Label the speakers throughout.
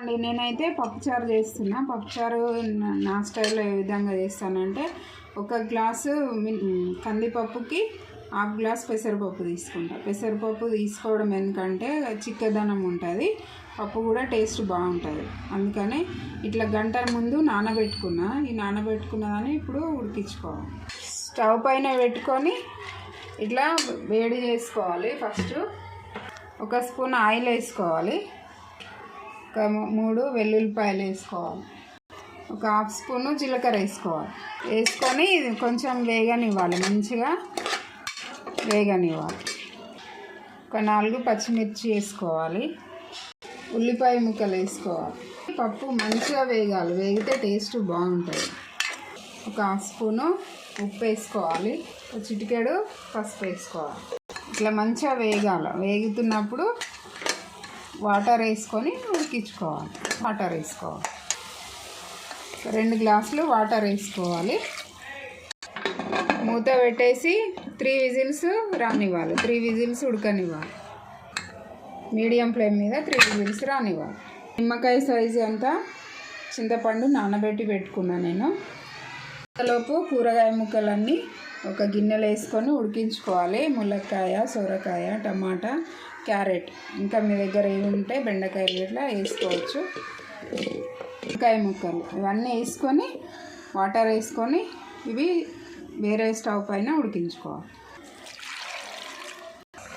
Speaker 1: అండి నేనైతే పప్పుచారు చేస్తున్నా. పప్పుచారు నా- స్టైల్లో ఏ విధంగా చేస్తానంటే ఒక గ్లాసు కందిపప్పుకి హాఫ్ గ్లాస్ పెసరపప్పు తీసుకుంటా. పెసరపప్పు తీసుకోవడం ఎందుకంటే చిక్కదనం ఉంటుంది. పప్పు కూడా టేస్ట్ బాగుంటుంది. అందుకని ఇట్లా గంట ముందు నానబెట్టుకున్నా. ఈ నానబెట్టుకున్న కానీ ఇప్పుడు ఉడికించుకోవాలి. స్టవ్ పైన పెట్టుకొని ఇట్లా వేడి చేసుకోవాలి. ఫస్ట్ ఒక స్పూన్ ఆయిల్ వేసుకోవాలి. ఒక మూడు వెల్లుల్లిపాయలు వేసుకోవాలి. ఒక హాఫ్ స్పూను జీలకర్ర వేసుకోవాలి. వేసుకొని ఇది కొంచెం వేగనివ్వాలి మంచిగా వేగనివ్వాలి. ఒక నాలుగు పచ్చిమిర్చి వేసుకోవాలి. ఉల్లిపాయ ముక్కలు వేసుకోవాలి. పప్పు మంచిగా వేగాలి వేగితే టేస్ట్ బాగుంటుంది. ఒక హాఫ్ స్పూను ఉప్పు వేసుకోవాలి. చిటికెడు పసుపు వేసుకోవాలి. ఇట్లా మంచిగా వేగాలి వేగుతున్నప్పుడు వాటర్ వేసుకొని ఉడికించుకోవాలి. వాటర్ వేసుకోవాలి. రెండు గ్లాసులు వాటర్ వేసుకోవాలి. మూత పెట్టేసి త్రీ విజిల్స్ రానివ్వాలి. త్రీ విజిల్స్ ఉడకనివ్వాలి. మీడియం ఫ్లేమ్ మీద త్రీ విజిల్స్ రానివ్వాలి. నిమ్మకాయ సైజు అంతా చింతపండు నానబెట్టి పెట్టుకున్నా నేను. లోపు కూరగాయ ముక్కలన్నీ ఒక గిన్నెలో వేసుకొని ఉడికించుకోవాలి. ములక్కాయ సొరకాయ టమాటా క్యారెట్. ఇంకా మీ దగ్గర ఏమి ఉంటే బెండకాయలు ఇట్లా వేసుకోవచ్చు. వంకాయ ముక్కలు. ఇవన్నీ వేసుకొని వాటర్ వేసుకొని ఇవి వేరే స్టవ్ పైన ఉడికించుకోవాలి.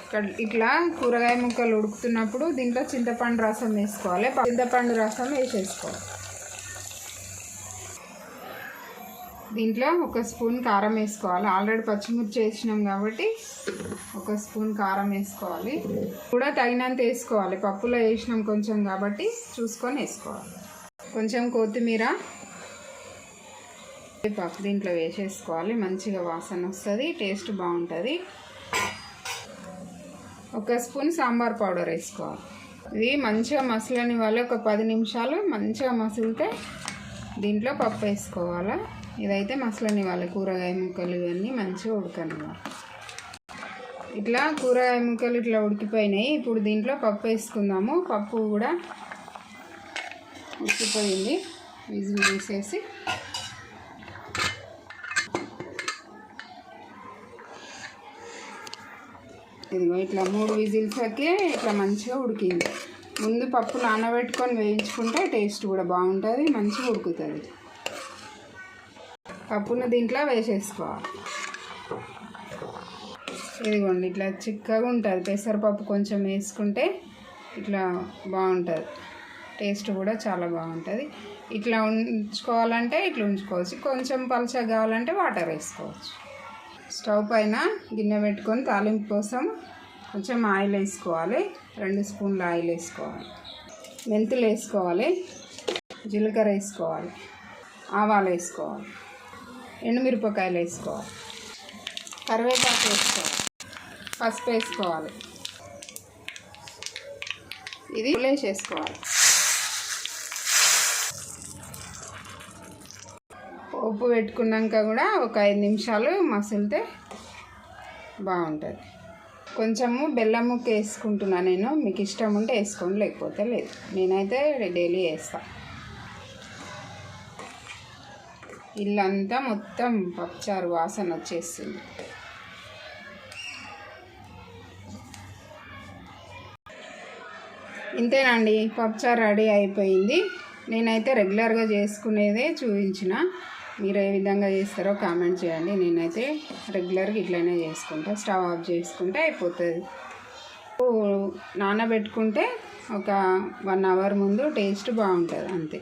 Speaker 1: ఇక్కడ ఇట్లా కూరగాయ ముక్కలు ఉడుకుతున్నప్పుడు దీంట్లో చింతపండు రసం వేసుకోవాలి. చింతపండు రసం వేసేసుకోవాలి. దీంట్లో ఒక స్పూన్ కారం వేసుకోవాలి. ఆల్రెడీ పచ్చిమిర్చి వేసినాం కాబట్టి ఒక స్పూన్ కారం వేసుకోవాలి. కూడా తగినంత వేసుకోవాలి. పప్పులో వేసినాం కొంచెం కాబట్టి చూసుకొని వేసుకోవాలి. కొంచెం కొత్తిమీర పప్పు దీంట్లో వేసేసుకోవాలి. మంచిగా వాసన వస్తుంది టేస్ట్ బాగుంటుంది. ఒక స్పూన్ సాంబార్ పౌడర్ వేసుకోవాలి. ఇది మంచిగా మసలని వాళ్ళు ఒక పది నిమిషాలు మంచిగా మసిలితే దీంట్లో పప్పు వేసుకోవాలా? ఇదైతే మసలని వాళ్ళ కూరగాయ ముక్కలు ఇవన్నీ మంచిగా ఉడకనివ్వాలి. ఇట్లా కూరగాయ ముక్కలు ఇట్లా ఉడికిపోయినాయి. ఇప్పుడు దీంట్లో పప్పు వేసుకుందాము. పప్పు కూడా ఉడికిపోయింది. విజిల్ తీసేసి. ఇదిగో ఇట్లా మూడు విజిల్స్కే ఇట్లా మంచిగా ఉడికింది. ముందు పప్పు నానబెట్టుకొని వేయించుకుంటే టేస్ట్ కూడా బాగుంటుంది మంచిగా ఉడుకుతుంది. పప్పును దీంట్లో వేసేసుకోవాలి. ఇదిగోండి ఇట్లా చిక్కగా ఉంటుంది. పెసరపప్పు కొంచెం వేసుకుంటే ఇట్లా బాగుంటుంది. టేస్ట్ కూడా చాలా బాగుంటుంది. ఇట్లా ఉంచుకోవాలంటే ఇట్లా ఉంచుకోవచ్చు. కొంచెం పలుచగా కావాలంటే వాటర్ వేసుకోవచ్చు. స్టవ్ పైన గిన్నె పెట్టుకొని తాలింపు కోసం కొంచెం ఆయిల్ వేసుకోవాలి. రెండు స్పూన్ల ఆయిల్ వేసుకోవాలి. మెంతులు వేసుకోవాలి. జీలకర్ర వేసుకోవాలి. ఆవాలు వేసుకోవాలి. ఎండుమిరపకాయలు వేసుకోవాలి. కరివేపాకు వేసుకోవాలి. పసుపు వేసుకోవాలి. ఇది వేసేసుకోవాలి ఉప్పు పెట్టుకున్నాక కూడా ఒక ఐదు నిమిషాలు మసిలితే బాగుంటుంది. కొంచెము బెల్లం ముక్క వేసుకుంటున్నా నేను. మీకు ఇష్టం ఉంటే వేసుకోండి లేకపోతే లేదు. నేనైతే డైలీ వేస్తా. ఇల్లంతా మొత్తం పప్పుచారు వాసన వచ్చేస్తుంది. ఇంతేనండి పప్పుచారు రెడీ అయిపోయింది. నేనైతే రెగ్యులర్గా చేసుకునేదే చూపించిన. మీరు ఏ విధంగా చేస్తారో కామెంట్ చేయండి. నేనైతే రెగ్యులర్గా ఇట్లనే చేసుకుంటా. స్టవ్ ఆఫ్ చేసుకుంటే అయిపోతుంది. నానబెట్టుకుంటే ఒక వన్ అవర్ ముందు టేస్ట్ బాగుంటుంది అంతే.